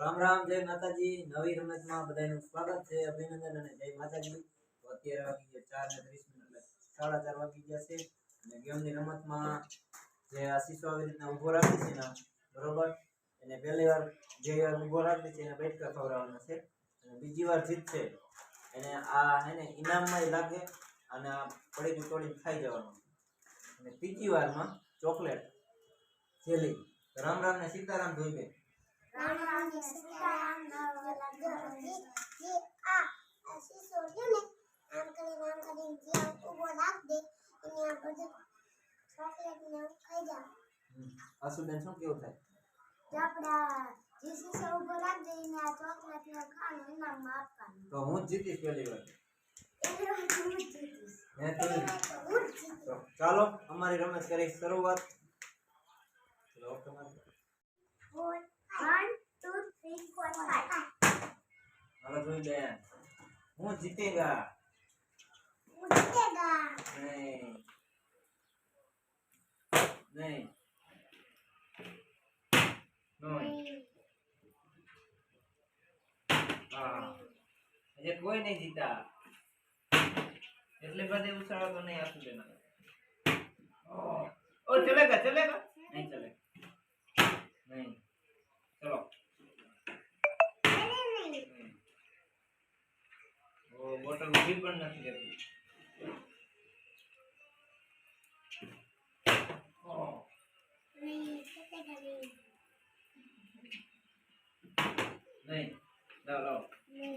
રામ રામ, જય માતાજી. નવી રમતમાં બધાનું સ્વાગત છે, અભિનંદન અને જય માતાજી. તો અત્યારે વાગી ગયા ચાર ને ત્રીસ મિનિટ, એટલે સાડા ચાર વાગી ગયા છે. અને ગેમની રમતમાં જે આશીષો આવી રીતના ઊભો રાખે છે ને બરોબર. એને પહેલી વાર જે વાર ઊભો રાખે છે એને બેઠકા ખવડાવવાના છે. અને બીજી વાર જીતશે એને આ હે ને ઇનામમાં લાગે અને આ પડીકું તોડીને ખાઈ જવાનું. અને ત્રીજી વારમાં ચોકલેટ જેલી. રામ રામ ને સીતારામ ધોઈ રામ રામ જય સીતારામ નવલા ગોરી જે આ શીશો રહ્યો ને એને કેવું થાય? આપડા જે શીશો ઊભો રાખ દે એને આ ચોકલેટ ને ખાવાનું ઇનામમાં આપવાનું તો હું જીતીશ પહેલી વાર એની ચાલો અમારી રમત કરી શરૂઆત હાલો જોઈ બેન. હું જીતેગા? હું જીતેગા નહીં નહીં કોઈ નહીં જીતા. એટલે બધે ઉછાળો તો નહીં આપું બેન ઓ, ચલેગા ચલેગા? નહીં ચલે નહીં ચલો નહીં નહીં નહીં. ઓ બોટલ ઊભી પણ નથી રહેતી ઓ નહીં જીતેગા નહીં નહીં લાવ લાવ નહીં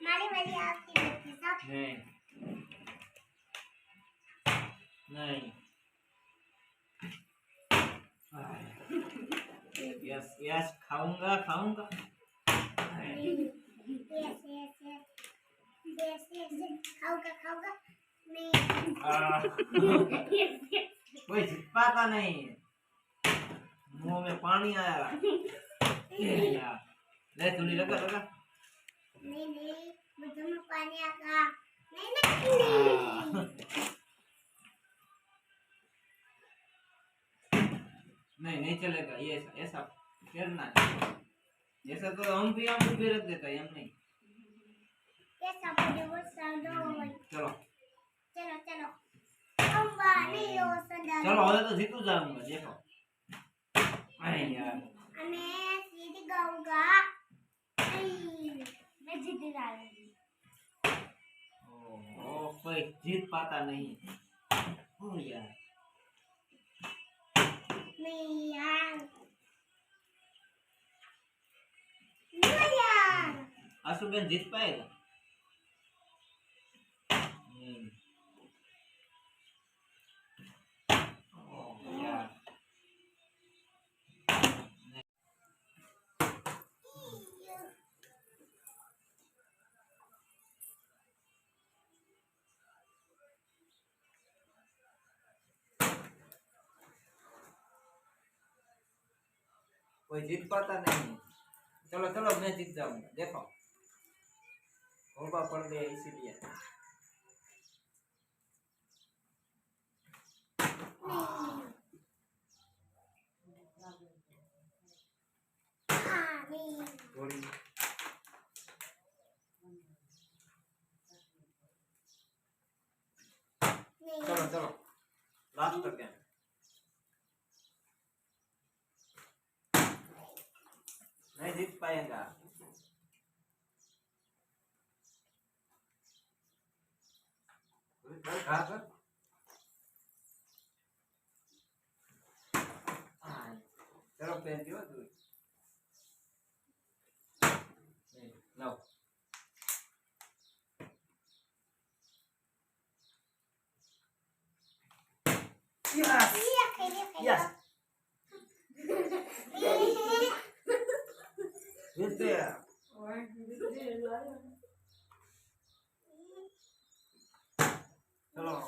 મારી વારી આવતી નથી સબ नहीं नहीं यस यस खाऊंगा खाऊंगा नहीं आ, yes, yes. कोई जीत पाता नहीं मुंह में पानी आया ये यार ले तुली लगा लगा नहीं नहीं मुझे में पानी आगा नहीं नहीं नहीं नहीं नहीं चलेगा ये ऐसा ऐसा करना है ऐसा तो हम भी हम भी रख देता है हम नहीं ये सब मुझे वो संडो चलो चलो ચલો હવે તો સીધું જવાનું દેખો. અરે યાર. અને સીધી ગંગા મેં જીતી લાવી ઓહો કોઈ જીત પાતા નહીં. ઓ યાર. આશુબેન જીત પાયેલા? હમ. कोई जीत पाता नहीं चलो चलो मैं जीत जाऊंगा देखो होगा पड़ गया इसीलिए हाँ नहीं थोड़ी gente para engar. Casa. Ai, ela perdeu a dois. Não. Yes. Yes. there. Hello.